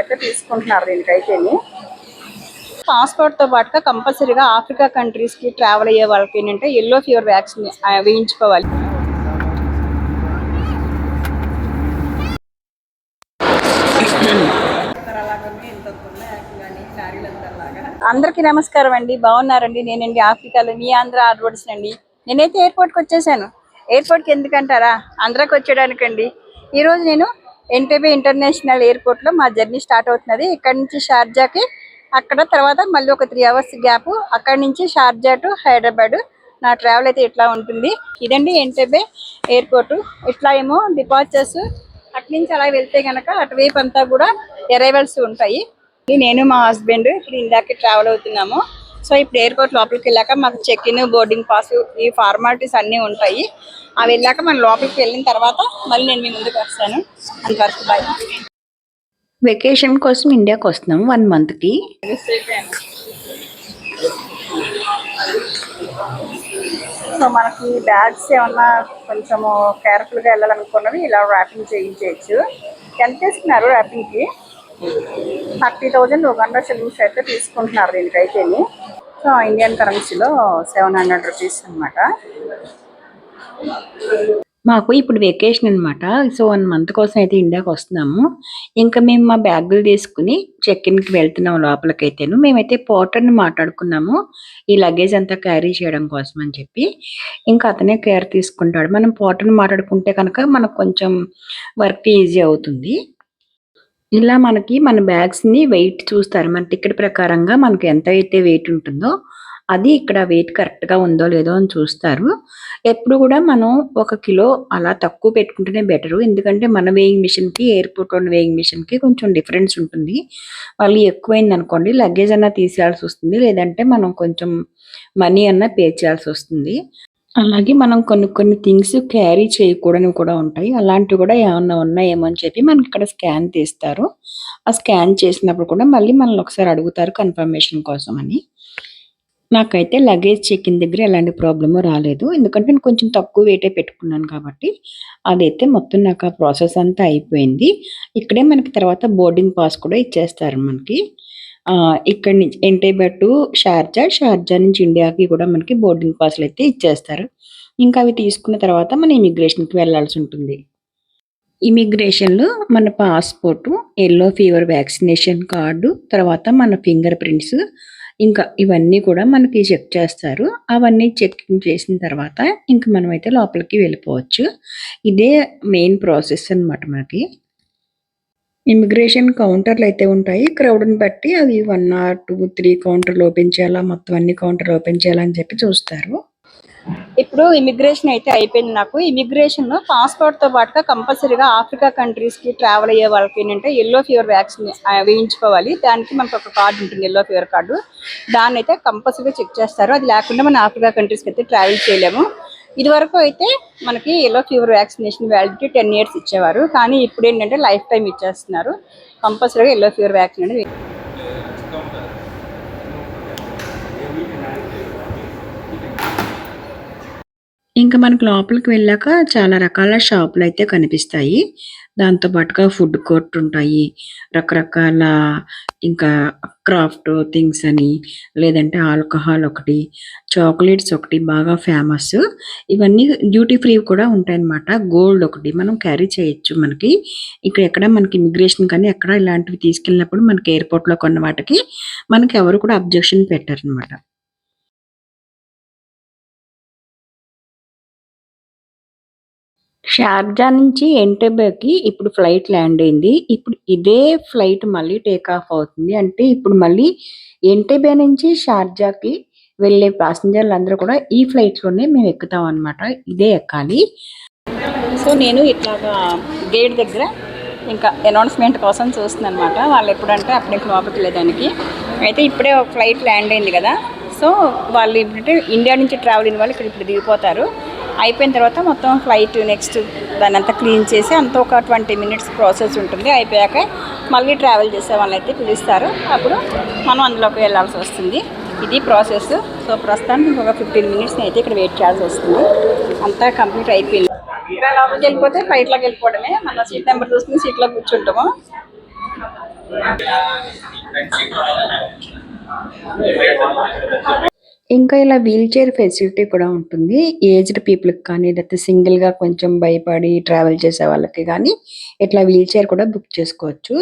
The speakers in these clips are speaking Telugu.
అయితే తీసుకుంటున్నారు దీనికైతే పాస్పోర్ట్తో పాటుగా కంపల్సరీగా ఆఫ్రికా కంట్రీస్కి ట్రావెల్ అయ్యే వాళ్ళకి ఏంటంటే ఎల్లో ఫీవర్ వ్యాక్సిన్ వేయించుకోవాలి. అందరికీ నమస్కారం అండి. బాగున్నారండి. నేనండి ఆఫ్రికాలో మీ ఆంధ్ర ఆర్వర్డ్స్ అండి నేనైతే ఎయిర్పోర్ట్కి వచ్చేసాను. ఎయిర్పోర్ట్కి ఎందుకంటారా? ఆంధ్రాకి వచ్చేయడానికండి. ఈరోజు నేను ఎన్టీబీ ఇంటర్నేషనల్ ఎయిర్పోర్ట్లో మా జర్నీ స్టార్ట్ అవుతున్నది. ఇక్కడ నుంచి షార్జాకి అక్కడ తర్వాత మళ్ళీ ఒక త్రీ అవర్స్ గ్యాప్ అక్కడ నుంచి షార్జా టు హైదరాబాద్. నా ట్రావెల్ అయితే ఇట్లా ఉంటుంది. ఇదండి ఎన్టీబీ ఎయిర్పోర్ట్. ఇట్లా ఏమో డిపార్చర్స్ అటు నుంచి అలా వెళ్తే గనక అటువైపు అంతా కూడా అరైవల్స్ ఉంటాయి. నేను మా హస్బెండ్ ఇప్పుడు ఇందాక ట్రావెల్ అవుతున్నాము. సో ఇప్పుడు ఎయిర్పోర్ట్ లోపలికి వెళ్ళాక మాకు చెక్ ఇన్ బోర్డింగ్ పాస్ ఈ ఫార్మాలిటీస్ అన్నీ ఉంటాయి. అవి వెళ్ళాక మనం లోపలికి వెళ్ళిన తర్వాత మళ్ళీ నేను మీ ముందుకు వస్తాను. అంతవరకు బాయ్ వెకేషన్ కోసం ఇండియాకి వస్తున్నాం వన్ మంత్కి సో మనకి బ్యాగ్స్ ఏమన్నా కొంచెము కేర్ఫుల్గా వెళ్ళాలనుకున్నవి ఇలా ర్యాపింగ్ చేయించవచ్చు ఎంత తీసుకున్నారు ర్యాపింగ్కి థర్టీ థౌజండ్ ఉగాండా షిల్లింగ్స్ అయితే తీసుకుంటున్నారు దీనికైతే సో ఇండియన్ కరెన్సీలో సెవెన్ హండ్రెడ్ రూపీస్ అనమాట మాకు ఇప్పుడు వెకేషన్ అనమాట సో వన్ మంత్ కోసం అయితే ఇండియాకి వస్తున్నాము. ఇంకా మేము మా బ్యాగులు తీసుకుని చెక్ ఇన్కి వెళ్తున్నాం లోపలికైతేను. మేమైతే పోర్టర్ని మాట్లాడుకున్నాము. ఈ లగేజ్ అంతా క్యారీ చేయడం కోసం అని చెప్పి. ఇంకా అతనే కేర్ తీసుకుంటాడు. మనం పోర్టర్ని మాట్లాడుకుంటే కనుక మనకు కొంచెం వర్క్ ఈజీ అవుతుంది. ఇలా మనకి మన బ్యాగ్స్ని వెయిట్ చూస్తారు. మన టికెట్ ప్రకారంగా మనకు ఎంత అయితే వెయిట్ ఉంటుందో అది ఇక్కడ వెయిట్ కరెక్ట్గా ఉందో లేదో అని చూస్తారు. ఎప్పుడు కూడా మనం ఒక కిలో అలా తక్కువ పెట్టుకుంటేనే బెటర్ ఎందుకంటే మన వేయింగ్ మిషన్కి ఎయిర్పోర్ట్ ఉన్న వేయింగ్ మిషన్కి కొంచెం డిఫరెన్స్ ఉంటుంది. వాళ్ళు ఎక్కువైంది అనుకోండి లగేజ్ అన్నా తీసేయాల్సి వస్తుంది. లేదంటే మనం కొంచెం మనీ అన్నా పే చేయాల్సి వస్తుంది. అలాగే మనం కొన్ని కొన్ని థింగ్స్ క్యారీ చేయకూడనివి కూడా ఉంటాయి. అలాంటివి కూడా ఏమన్నా ఉన్నాయేమో అని చెప్పి మనకి ఇక్కడ స్కాన్ తీస్తారు. ఆ స్కాన్ చేసినప్పుడు కూడా మళ్ళీ మనల్ని ఒకసారి అడుగుతారు కన్ఫర్మేషన్ కోసం అని. నాకైతే లగేజ్ చెక్ ఇన్ దగ్గర ఎలాంటి ప్రాబ్లము రాలేదు. ఎందుకంటే నేను కొంచెం తక్కువ వెయిటే పెట్టుకున్నాను కాబట్టి అదైతే మొత్తం నాకు ఆ ప్రాసెస్ అంతా అయిపోయింది. ఇక్కడే మనకి తర్వాత బోర్డింగ్ పాస్ కూడా ఇచ్చేస్తారు మనకి. ఇక్కడి నుంచి ఎంటేబా టు షార్జా షార్జా నుంచి ఇండియాకి కూడా మనకి బోర్డింగ్ పాస్లు అయితే ఇచ్చేస్తారు. ఇంకా అవి తీసుకున్న తర్వాత మన ఇమిగ్రేషన్కి వెళ్ళాల్సి ఉంటుంది. ఇమిగ్రేషన్లో మన passport yellow fever vaccination card తర్వాత మన ఫింగర్ ప్రింట్స్ ఇంకా ఇవన్నీ కూడా మనకి చెక్ చేస్తారు. అవన్నీ చెక్ చేసిన తర్వాత ఇంక మనమైతే లోపలికి వెళ్ళిపోవచ్చు. ఇదే మెయిన్ ప్రాసెస్ అనమాట మనకి. ఇమిగ్రేషన్ కౌంటర్లు అయితే ఉంటాయి. క్రౌడ్ని బట్టి అవి వన్ ఆర్ టూ త్రీ కౌంటర్లు ఓపెన్ చేయాలా మొత్తం అన్ని కౌంటర్లు ఓపెన్ చేయాలని చెప్పి చూస్తారు. ఇప్పుడు ఇమిగ్రేషన్ అయితే అయిపోయింది నాకు. ఇమిగ్రేషన్లో పాస్పోర్ట్తో పాటుగా కంపల్సరీగా ఆఫ్రికా కంట్రీస్కి ట్రావెల్ అయ్యే వాళ్ళకి ఏంటంటే ఎల్లో ఫీవర్ వ్యాక్సిన్ వేయించుకోవాలి. దానికి మనకు ఒక కార్డు ఉంటుంది ఎల్లో ఫీవర్ కార్డు. దాన్ని అయితే కంపల్సరీగా చెక్ చేస్తారు. అది లేకుండా మనం ఆఫ్రికా కంట్రీస్కి అయితే ట్రావెల్ చేయలేము. ఇది వరకు అయితే మనకి yellow fever vaccination validity ten years ఇచ్చేవారు. కానీ ఇప్పుడు ఏంటంటే లైఫ్ టైం ఇచ్చేస్తున్నారు కంపల్సరీగా ఎల్లో ఫీవర్ వ్యాక్సిన్ అనేది ఇంకా మనకు లోపలికి వెళ్ళాక చాలా రకాల షాపులు అయితే కనిపిస్తాయి. దాంతో పాటుగా ఫుడ్ కోర్ట్ ఉంటాయి. రకరకాల ఇంకా క్రాఫ్ట్ థింగ్స్ అని లేదంటే ఆల్కహాల్ ఒకటి చాక్లెట్స్ ఒకటి బాగా ఫేమస్. ఇవన్నీ డ్యూటీ ఫ్రీ కూడా ఉంటాయి అన్నమాట గోల్డ్ ఒకటి మనం క్యారీ చేయొచ్చు మనకి. ఇక్కడ ఎక్కడ మనకి ఇమిగ్రేషన్ కానీ ఎక్కడ ఇలాంటివి తీసుకెళ్ళినప్పుడు మనకి ఎయిర్పోర్ట్లో కొన్న వాటికి మనకి ఎవరు కూడా అబ్జెక్షన్ పెట్టారు షార్జా నుంచి ఎంటబేకి ఇప్పుడు ఫ్లైట్ ల్యాండ్ అయింది. ఇప్పుడు ఇదే ఫ్లైట్ మళ్ళీ టేక్ ఆఫ్ అవుతుంది. అంటే ఇప్పుడు మళ్ళీ ఎంటబే నుంచి షార్జాకి వెళ్ళే ప్యాసింజర్లు అందరూ కూడా ఈ ఫ్లైట్లోనే మేము ఎక్కుతాం అనమాట ఇదే ఎక్కాలి. సో నేను ఇట్లాగా గేట్ దగ్గర ఇంకా అనౌన్స్మెంట్ కోసం చూస్తున్నాను అనమాట వాళ్ళు ఎప్పుడంటే అప్పుడు ఇంకా లోపలికి వెళ్ళేదానికి. అయితే ఇప్పుడే ఒక ఫ్లైట్ ల్యాండ్ అయింది కదా. సో వాళ్ళు ఏంటంటే ఇండియా నుంచి ట్రావెల్ అయిన వాళ్ళు ఇక్కడ ఇప్పుడు దిగిపోతారు. అయిపోయిన తర్వాత మొత్తం ఫ్లైట్ నెక్స్ట్ దాన్ని అంతా క్లీన్ చేసి అంతా ఒక ట్వంటీ మినిట్స్ ప్రాసెస్ ఉంటుంది. అయిపోయాక మళ్ళీ ట్రావెల్ చేసే వాళ్ళని అయితే పిలుస్తారు. అప్పుడు మనం అందులోకి వెళ్ళాల్సి వస్తుంది. ఇది ప్రాసెస్. సో ప్రస్తుతానికి ఇంకొక ఫిఫ్టీన్ మినిట్స్ అయితే ఇక్కడ వెయిట్ చేయాల్సి వస్తుంది. అంతా కంప్లీట్ అయిపోయింది. ఇక్కడ లోపలికి వెళ్ళిపోతే ఫ్లైట్లోకి వెళ్ళిపోవడమే. మన సీట్ నెంబర్ చూసుకుని సీట్లో కూర్చుంటాము. ఇంకా ఇలా వీల్ చైర్ ఫెసిలిటీ కూడా ఉంటుంది. ఏజ్డ్ పీపుల్కి కానీ లేకపోతే సింగిల్గా కొంచెం భయపడి ట్రావెల్ చేసే వాళ్ళకి కానీ ఇట్లా వీల్ చైర్ కూడా బుక్ చేసుకోవచ్చు.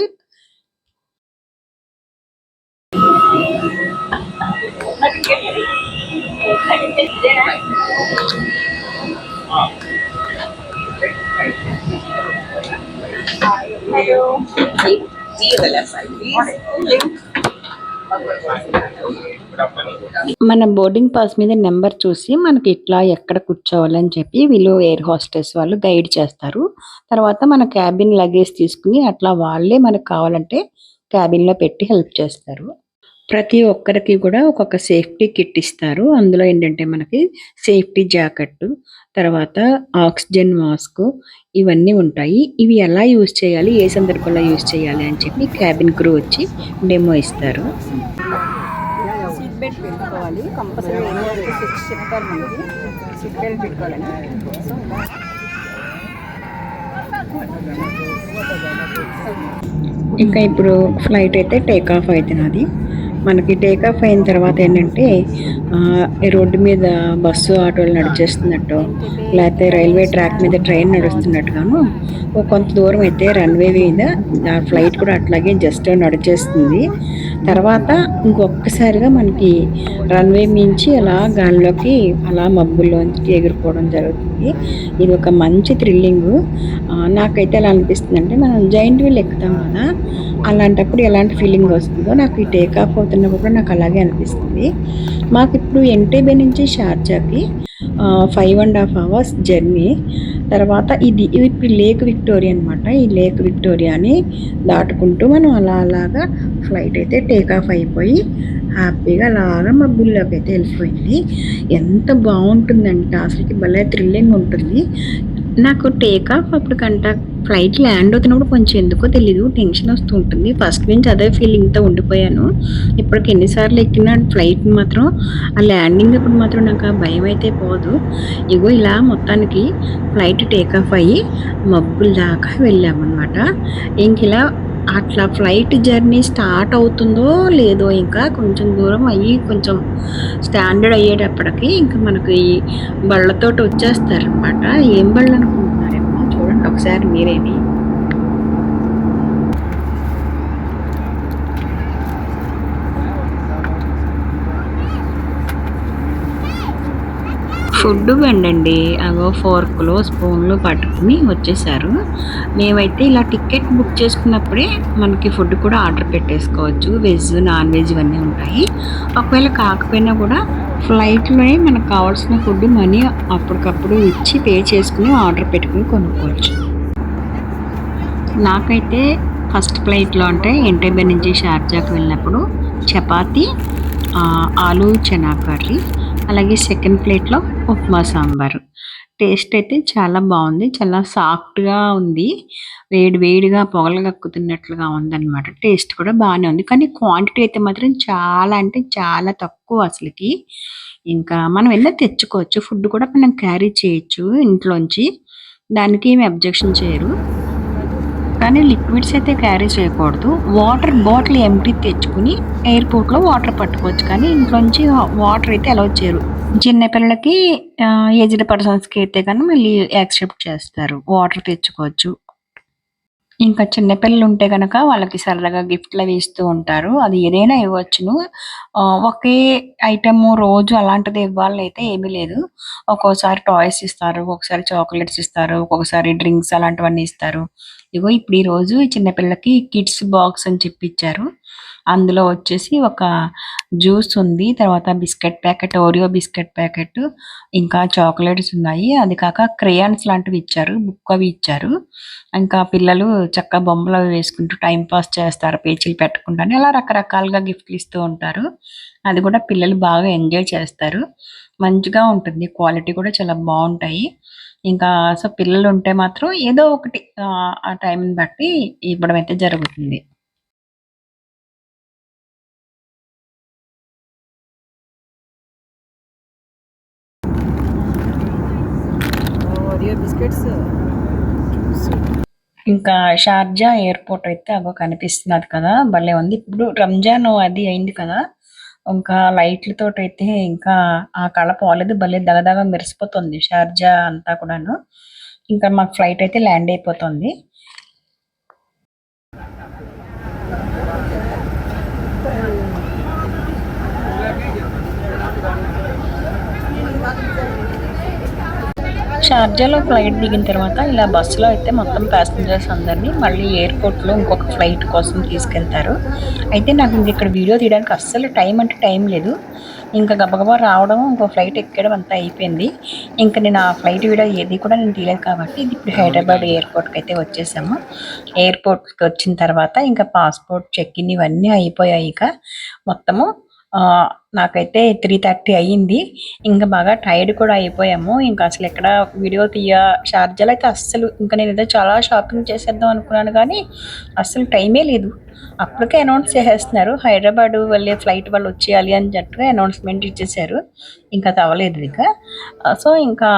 మన బోర్డింగ్ పాస్ మీద నెంబర్ చూసి మనకి ఇట్లా ఎక్కడ కూర్చోవాలని చెప్పి వీళ్ళు ఎయిర్ హోస్టెస్ వాళ్ళు గైడ్ చేస్తారు. తర్వాత మన క్యాబిన్ లగేజ్ తీసుకుని అట్లా వాళ్ళే మనకు కావాలంటే క్యాబిన్లో పెట్టి హెల్ప్ చేస్తారు. ప్రతి ఒక్కరికి కూడా ఒక్కొక్క సేఫ్టీ కిట్ ఇస్తారు. అందులో ఏంటంటే మనకి సేఫ్టీ జాకెట్ తర్వాత ఆక్సిజన్ మాస్క్ ఇవన్నీ ఉంటాయి. ఇవి ఎలా యూజ్ చేయాలి ఏ సందర్భంలో యూజ్ చేయాలి అని చెప్పి క్యాబిన్ క్రూ వచ్చి డెమో ఇస్తారు. బెల్ట్ పెట్టుకోవాలి. కంపల్సరీ చెప్తారు మనకి సీట్ బెల్ట్ పెట్టుకోవాలని. సో ఇంకా ఇప్పుడు ఫ్లైట్ అయితే టేక్ ఆఫ్ అవుతున్నది మనకి టేక్ ఆఫ్ అయిన తర్వాత ఏంటంటే రోడ్డు మీద బస్సు ఆటోలు నడిచేస్తున్నట్టు లేకపోతే రైల్వే ట్రాక్ మీద ట్రైన్ నడుస్తున్నట్టుగాను కొంత దూరం అయితే రన్వే మీద ఆ ఫ్లైట్ కూడా అట్లాగే జస్ట్ నడిచేస్తుంది. తర్వాత ఇంకొకసారిగా మనకి రన్వే మించి అలా గాలిలోకి అలా మబ్బుల్లోంచి ఎగిరిపోవడం జరుగుతుంది. ఇది ఒక మంచి థ్రిల్లింగ్ నాకైతే ఎలా అనిపిస్తుంది అంటే మనం జైంట్ వీల్ ఎక్కుతాం కదా అలాంటప్పుడు ఎలాంటి ఫీలింగ్ వస్తుందో నాకు ఈ టేక్ ఆఫ్ అవుతున్నప్పుడు నాకు అలాగే అనిపిస్తుంది. మాకు ఇప్పుడు ఎన్టీబీ నుంచి షార్జాకి five and half hours journey తర్వాత ఇది ఇది ఇప్పుడు లేక్ విక్టోరియా అనమాట ఈ లేక్ విక్టోరియాని దాటుకుంటూ మనం అలా అలాగా ఫ్లైట్ అయితే టేక్ ఆఫ్ అయిపోయి హ్యాపీగా అలాగా మబ్బుల్లోకి అయితే వెళ్ళిపోయింది. ఎంత బాగుంటుందంటే అసలుకి భలే థ్రిల్లింగ్ ఉంటుంది. నాకు టేక్ ఆఫ్ అప్పుడు కంటాక్ట్ ఫ్లైట్ ల్యాండ్ అవుతున్నప్పుడు కొంచెం ఎందుకో తెలీదు టెన్షన్ వస్తూ ఉంటుంది ఫస్ట్ నుంచి అదే ఫీలింగ్తో ఉండిపోయాను. ఇప్పటికి ఎన్నిసార్లు ఎక్కిన ఫ్లైట్ మాత్రం ఆ ల్యాండింగ్ అప్పుడు మాత్రం నాకు భయం అయితే పోదు. ఇగో ఇలా మొత్తానికి ఫ్లైట్ టేక్ ఆఫ్ అయ్యి మబ్బుల దాకా వెళ్ళామన్నమాట. ఇంక ఇలా అట్లా ఫ్లైట్ జర్నీ స్టార్ట్ అవుతుందో లేదో ఇంకా కొంచెం దూరం అయ్యి కొంచెం స్టాండర్డ్ అయ్యేటప్పటికి ఇంకా మనకి బళ్ళతోటి వచ్చేస్తారనమాట ఏం బళ్ళు అనుకుంటున్నాను ఒకసారి మీరేమి ఫుడ్ వెండండి. అగో ఫోర్క్లు స్పూన్లు పట్టుకుని వచ్చేసారు. మేమైతే ఇలా టికెట్ బుక్ చేసుకున్నప్పుడే మనకి ఫుడ్ కూడా ఆర్డర్ పెట్టేసుకోవచ్చు. వెజ్ నాన్ వెజ్ ఇవన్నీ ఉంటాయి. ఒకవేళ కాకపోయినా కూడా ఫ్లైట్లోనే మనకు కావాల్సిన ఫుడ్ మనీ అప్పటికప్పుడు ఇచ్చి పే చేసుకుని ఆర్డర్ పెట్టుకుని కొనుక్కోవచ్చు. నాకైతే ఫస్ట్ ఫ్లైట్లో అంటే ఎంటైబే నుంచి షార్జాకి వెళ్ళినప్పుడు చపాతి ఆలు చనా కర్రీ అలాగే సెకండ్ ప్లేట్లో ఉప్మా సాంబారు. టేస్ట్ అయితే చాలా బాగుంది చాలా సాఫ్ట్గా ఉంది వేడి వేడిగా పొగలు కక్కుతున్నట్లుగా ఉందన్నమాట. టేస్ట్ కూడా బాగానే ఉంది కానీ క్వాంటిటీ అయితే మాత్రం చాలా అంటే చాలా తక్కువ అసలుకి. ఇంకా మనం వెళ్ళి తెచ్చుకోవచ్చు ఫుడ్ కూడా మనం క్యారీ చేయొచ్చు ఇంట్లోంచి. దానికి ఏమి అబ్జెక్షన్ చేయరు. కానీ లిక్విడ్స్ అయితే క్యారీ చేయకూడదు. వాటర్ బాటిల్ ఎంటీ తెచ్చుకుని ఎయిర్పోర్ట్లో వాటర్ పట్టుకోవచ్చు. కానీ ఇంట్లోంచి వాటర్ అయితే అలౌ చేయరు. చిన్నపిల్లలకి ఏజ్డ్ పర్సన్స్కి అయితే కానీ మళ్ళీ యాక్సెప్ట్ చేస్తారు. వాటర్ తెచ్చుకోవచ్చు. ఇంకా చిన్నపిల్లలు ఉంటే కనుక వాళ్ళకి సరదాగా గిఫ్ట్లు అవి ఇస్తూ ఉంటారు. అది ఏదైనా ఇవ్వచ్చును. ఒకే ఐటమ్ రోజు అలాంటిది ఇవ్వాలని అయితే ఏమీ లేదు. ఒక్కోసారి టాయ్స్ ఇస్తారు ఒక్కొక్కసారి చాక్లెట్స్ ఇస్తారు ఒక్కొక్కసారి డ్రింక్స్ అలాంటివన్నీ ఇస్తారు. ఇగో ఇప్పుడు ఈ రోజు చిన్నపిల్లకి కిడ్స్ బాక్స్ అని చెప్పి ఇచ్చారు అందులో వచ్చేసి ఒక జ్యూస్ ఉంది తర్వాత biscuit packet Oreo biscuit packet ఇంకా చాక్లెట్స్ ఉన్నాయి. అది కాక క్రేయాన్స్ లాంటివి ఇచ్చారు బుక్ అవి ఇచ్చారు. ఇంకా పిల్లలు చక్క బొమ్మలు అవి వేసుకుంటూ టైం పాస్ చేస్తారు పేచీలు పెట్టకుండానే. అలా రకరకాలుగా గిఫ్ట్లు ఇస్తూ ఉంటారు. అది కూడా పిల్లలు బాగా ఎంజాయ్ చేస్తారు. మంచిగా ఉంటుంది క్వాలిటీ కూడా చాలా బాగుంటాయి. ఇంకా సో పిల్లలు ఉంటే మాత్రం ఏదో ఒకటి ఆ, ఆ టైంని బట్టి ఇవ్వడం అయితే జరుగుతుంది. బిస్కెట్స్ ఇంకా షార్జా ఎయిర్పోర్ట్ అయితే అగో కనిపిస్తున్నది కదా భలే ఉంది. ఇప్పుడు రంజాన్ అది అయింది కదా ఇంకా లైట్లతో అయితే ఇంకా ఆ కళ పోలేదు భలే దగదగ మెరిసిపోతుంది షార్జా అంతా కూడాను. ఇంకా మాకు ఫ్లైట్ అయితే ల్యాండ్ అయిపోతుంది. షార్జాలో ఫ్లైట్ దిగిన తర్వాత ఇలా బస్సులో అయితే మొత్తం ప్యాసింజర్స్ అందరినీ మళ్ళీ ఎయిర్పోర్ట్లో ఇంకొక ఫ్లైట్ కోసం తీసుకెళ్తారు. అయితే నాకు ఇంక ఇక్కడ వీడియో తీయడానికి అస్సలు టైం అంటే టైం లేదు. ఇంకా గబగబా రావడం ఇంకో ఫ్లైట్ ఎక్కడం అంతా అయిపోయింది. ఇంకా నేను ఆ ఫ్లైట్ వీడియో ఏది కూడా నేను తీయలేదు కాబట్టి ఇది ఇప్పుడు హైదరాబాద్ ఎయిర్పోర్ట్కి అయితే వచ్చేసాము. ఎయిర్పోర్ట్కి వచ్చిన తర్వాత ఇంకా పాస్పోర్ట్ చెక్ ఇన్ ఇవన్నీ అయిపోయాయి ఇక. మొత్తము నాకైతే త్రీ థర్టీ అయ్యింది. ఇంకా బాగా టైర్డ్ కూడా అయిపోయాము. ఇంకా అసలు ఎక్కడ వీడియో తీయ షార్జాలు అయితే అస్సలు ఇంకా నేను ఏదో చాలా షాపింగ్ చేసేద్దాం అనుకున్నాను కానీ అస్సలు టైమే లేదు. అప్పటికే అనౌన్స్ చేసేస్తున్నారు. హైదరాబాద్ వెళ్ళే ఫ్లైట్ వాళ్ళు వచ్చేయాలి అని చెప్పి అనౌన్స్మెంట్ ఇచ్చేసారు ఇంకా తవ్వలేదు ఇక. సో ఇంకా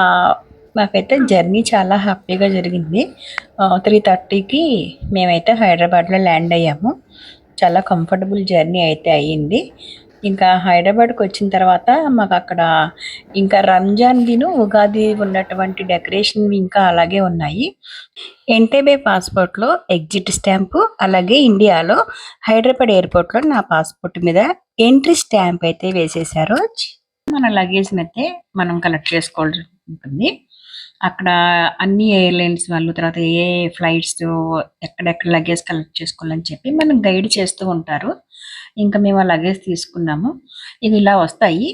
నాకైతే జర్నీ చాలా హ్యాపీగా జరిగింది. త్రీ థర్టీకి మేమైతే హైదరాబాద్లో ల్యాండ్ అయ్యాము. చాలా కంఫర్టబుల్ జర్నీ అయితే అయ్యింది. ఇంకా హైదరాబాద్కి వచ్చిన తర్వాత మాకు అక్కడ ఇంకా రంజాన్ దిను ఉగాది ఉన్నటువంటి డెకరేషన్ ఇంకా అలాగే ఉన్నాయి. ఎన్టీబీ పాస్పోర్ట్లో ఎగ్జిట్ స్టాంపు అలాగే ఇండియాలో హైదరాబాద్ ఎయిర్పోర్ట్లో నా పాస్పోర్ట్ మీద ఎంట్రీ స్టాంప్ అయితే వేసేసారు మన లగేజ్ని అయితే మనం కలెక్ట్ చేసుకోవాల్సి ఉంటుంది. అక్కడ అన్ని ఎయిర్లైన్స్ వాళ్ళు తర్వాత ఏ ఫ్లైట్స్ ఎక్కడెక్కడ లగేజ్ కలెక్ట్ చేసుకోవాలని చెప్పి మనం గైడ్ చేస్తూ ఉంటారు. ఇంకా మేము ఆ లగేజ్ తీసుకున్నాము. ఇవి ఇలా వస్తాయి.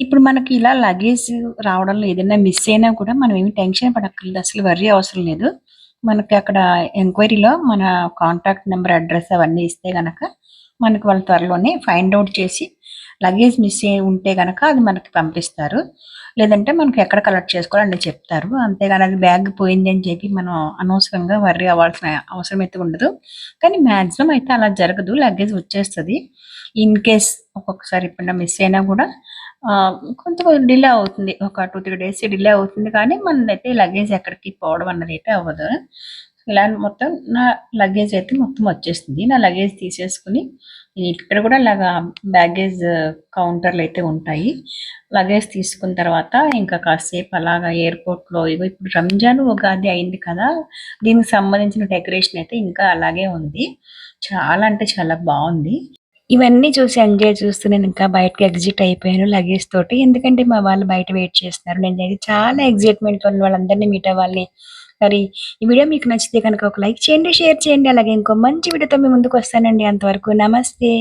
ఇప్పుడు మనకి ఇలా లగేజ్ రావడంలో ఏదైనా మిస్ అయినా కూడా మనం ఏమి టెన్షన్ పడక్కర్లేదు. అసలు వర్రీ అవసరం లేదు. మనకి అక్కడ ఎంక్వైరీలో మన కాంటాక్ట్ నెంబర్ అడ్రస్ అవన్నీ ఇస్తే గనక మనకి వాళ్ళు త్వరలోనే ఫైండ్ అవుట్ చేసి లగేజ్ మిస్ అయి ఉంటే కనుక అది మనకి పంపిస్తారు. లేదంటే మనకి ఎక్కడ కలెక్ట్ చేసుకోవాలని చెప్తారు. అంతేగాని అది బ్యాగ్ పోయింది అని చెప్పి మనం అనవసరంగా వర్రీ అవ్వాల్సిన అవసరం అయితే ఉండదు. కానీ మ్యాక్సిమం అయితే అలా జరగదు. లగేజ్ వచ్చేస్తుంది. ఇన్ కేస్ ఒక్కొక్కసారి ఇప్పుడు మిస్ అయినా కూడా కొంచెం డిలే అవుతుంది. ఒక టూ త్రీ డేస్ డిలే అవుతుంది. కానీ మనదైతే లగేజ్ ఎక్కడికి పోవడం అన్నది అయితే అవ్వదు. ఇలా మొత్తం నా లగేజ్ అయితే మొత్తం వచ్చేస్తుంది నా లగేజ్ తీసేసుకుని ఇక్కడ కూడా ఇలాగా బ్యాగేజ్ కౌంటర్లు అయితే ఉంటాయి. లగేజ్ తీసుకున్న తర్వాత ఇంకా కాసేపు అలాగా ఎయిర్పోర్ట్లో ఇగో ఇప్పుడు రంజాన్ ఉగాది అయింది కదా దీనికి సంబంధించిన డెకరేషన్ అయితే ఇంకా అలాగే ఉంది. చాలా అంటే చాలా బాగుంది. ఇవన్నీ చూసి ఎంజాయ్ చూస్తూ నేను ఇంకా బయటకి ఎగ్జిట్ అయిపోయాను లగేజ్ తోటి. ఎందుకంటే మా వాళ్ళు బయట వెయిట్ చేస్తున్నారు. నేను చాలా ఎగ్జైట్మెంట్ ఉన్న వాళ్ళందరినీ మీట్ అవ్వాలి. మరి ఈ వీడియో మీకు నచ్చితే కనుక ఒక లైక్ చేయండి షేర్ చేయండి అలాగే ఇంకో మంచి వీడియోతో మీ ముందుకు వస్తానండి. అంతవరకు నమస్తే.